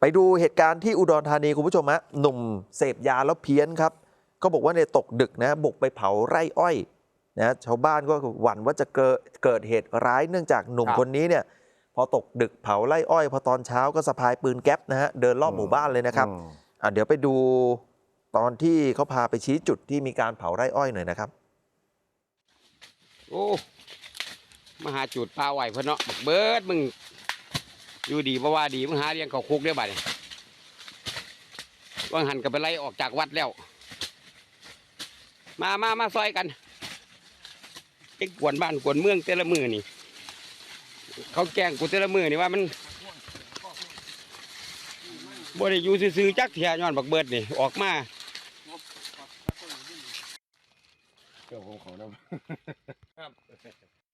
ไปดูเหตุการณ์ที่อุดรธานีคุณผู้ชมฮะหนุ่มเสพยาแล้วเพี้ยนครับ ก็บอกว่าในยตกดึกนะบุกไปเผาไร่อ้อยนะชาวบ้านก็หวั่นว่าจะเกิดเกิดเหตุร้ายเนื่องจากหนุ่มคนนี้เนี่ยพอตกดึกเผาไร่อ้อย พอตอนเช้าก็สะพายปืนแก๊ปนะฮะเดินรอบหมู่บ้านเลยนะครับอะเดี๋ยวไปดูตอนที่เขาพาไปชี้จุดที่มีการเผาไร่อ้อยหน่อยนะครับ โอ้มาหาจุดปลาไหวเพิ่อนเนาะเบิร์ดมึง อยู่ดีบ่ว่าดีมึงหาเลี้ยงเขาคุกได้บัดนี้ว่างหันกับไปไล่ออกจากวัดแล้ว มามามาซอยกันไอ้กวนบ้านกวนเมืองแต่ละมือนี่ เขาแกล้งกูแต่ละมือนี่ว่ามันบ่ได้อยู่ซื่อๆจักเทียย้อนบักเบิดนี่ออกมาเกี่ยวของเขานะเกี่ยวของ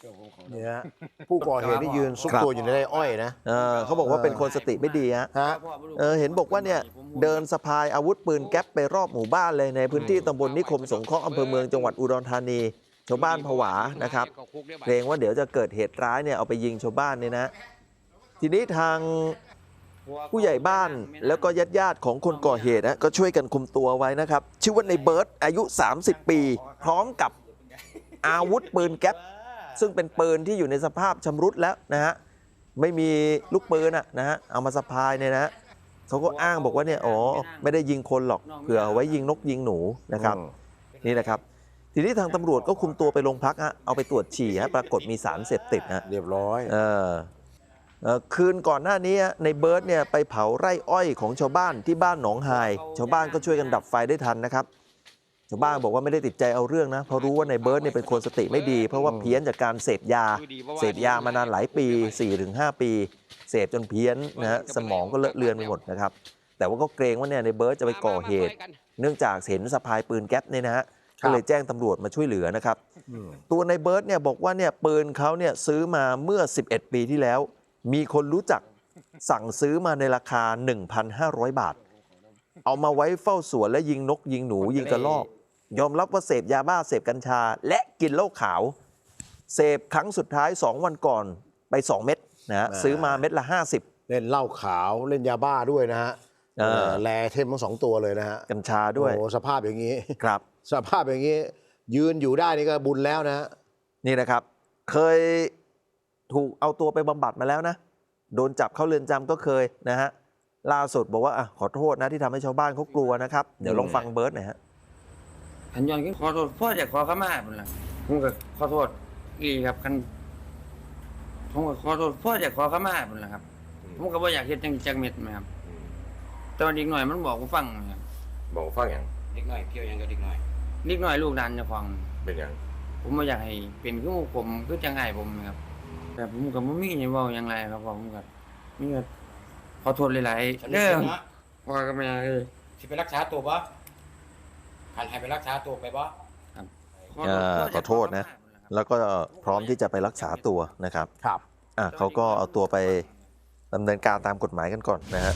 เขานะเนี่ยฮะผู้ก่อเหตุที่ยืนซุกครับตัวอยู่ในไร่อ้อยนะ เออเขาบอกว่าเป็นคนสติไม่ดีฮะฮะ เออเห็นบอกว่าเนี่ยเดินสะพายอาวุธปืนแก๊ปไปรอบหมู่บ้านเลยในพื้นที่ตำบลนิคมสงเคราะห์อำเภอเมืองจังหวัดอุดรธานีชาวบ้านผวานะครับเกรงว่าเดี๋ยวจะเกิดเหตุร้ายเนี่ยเอาไปยิงชาวบ้านเนี่ยนะ ทีนี้ทางผู้ใหญ่บ้านแล้วก็ญาติญาติๆของคนก่อเหตุนะก็ช่วยกันคุมตัวไว้นะครับ ชื่อว่าในเบิร์ตอายุ 30 ปี พร้อมกับอาวุธปืนแก๊ป ซึ่งเป็นปืนที่อยู่ในสภาพชำรุดแล้วนะฮะไม่มีลูกปืนอะนะฮะเอามาสะพายเนี่ยนะเขาก็อ้างบอกว่าเนี่ยอ๋อไม่ได้ยิงคนหรอกเผื่อเอาไว้ยิงนกยิงหนูนะครับอืมนี่นะครับทีนี้ทางตำรวจก็คุมตัวไปโรงพักฮะเอาไปตรวจฉี่ฮะปรากฏมีสารเสพติดฮะเรียบร้อยเออเอ่อคืนก่อนหน้านี้ฮะในเบิร์ตเนี่ยไปเผาไร่อ้อยของชาวบ้านที่บ้านหนองไฮชาวบ้านก็ช่วยกันดับไฟได้ทันนะครับ ชาวบ้านบอกว่าไม่ได้ติดใจเอาเรื่องนะเพราะรู้ว่าในเบิร์ตเนี่ยเป็นคนสติไม่ดี เพราะว่าเพี้ยนจากการเสพยา เสพยามานานหลายปี 4-5 ปี เสพจนเพี้ยนนะฮะสมองก็เลอะเลือนไปหมดนะครับ แต่ว่าก็เกรงว่าเนี่ยในเบิร์ตจะไปก่อเหตุ เนื่องจากเห็นสะพายปืนแก๊ปเนี่ยนะฮะครับก็เลยแจ้งตำรวจมาช่วยเหลือนะครับอืมตัวในเบิร์ตเนี่ยบอกว่าเนี่ยปืนเขาเนี่ยซื้อมาเมื่อ 11 ปีที่แล้ว มีคนรู้จักสั่งซื้อมาในราคา 1,500 บาท เอามาไว้เฝ้าสวนและยิงนกยิงหนูยิงกระรอก ยอมรับว่าเสพยาบ้าเสพกัญชา และกินเหล้าขาว เสพครั้งสุดท้าย 2 วันก่อนไป 2 เม็ดนะฮะซื้อมาเม็ดละ 50 เล่นเหล้าขาวเล่นยาบ้าด้วยนะฮะเออเออ แลเทมทั้งสองตัวเลยนะฮะกัญชาด้วยโอ้โหสภาพอย่างนี้ ครับ สภาพอย่างนี้ ยืนอยู่ได้นี่ก็บุญแล้วนะฮะนี่นะครับ เคยถูกเอาตัวไปบำบัดมาแล้วนะ โดนจับเข้าเรือนจำก็เคยนะฮะล่าสุดบอกว่าอะขอโทษนะที่ทำให้ชาวบ้านเขากลัวนะครับ เดี๋ยวลองฟังเบิร์ตหน่อยฮะ ขันย้อนขึ้นขอโทษพ่อจะขอขมาพุ่นล่ะผมก็ขอโทษอีครับคันผมก็ขอโทษพ่อจะขอขมาพุ่นล่ะครับผมก็บ่อยากเฮ็ดจังจักเม็ดนะครับแต่ว่าเด็กหน่อยมันบอกผมฟังนะครับบอกฟังอย่างเด็กน้อยเกี่ยวหยังกับเด็กน้อยเด็กน้อยลูกหลานเจ้าของเป็นอย่างผมบ่อยากให้เป็นคือหมู่ผมคือจังไห้ผมนะครับ แต่ผมก็บ่มีหยังเว้าหยังไรครับผมก็มีก็ขอโทษหลายๆเด้อว่าก็แม่เอ้ยสิไปรักษาตัวบ่ คันให้ไปรักษาตัวไปบ่เอ่อขอโทษนะ แล้วก็พร้อมที่จะไปรักษาตัวนะครับครับอะเขาก็เอาตัวไปดำเนินการตามกฎหมายกันก่อนนะฮะ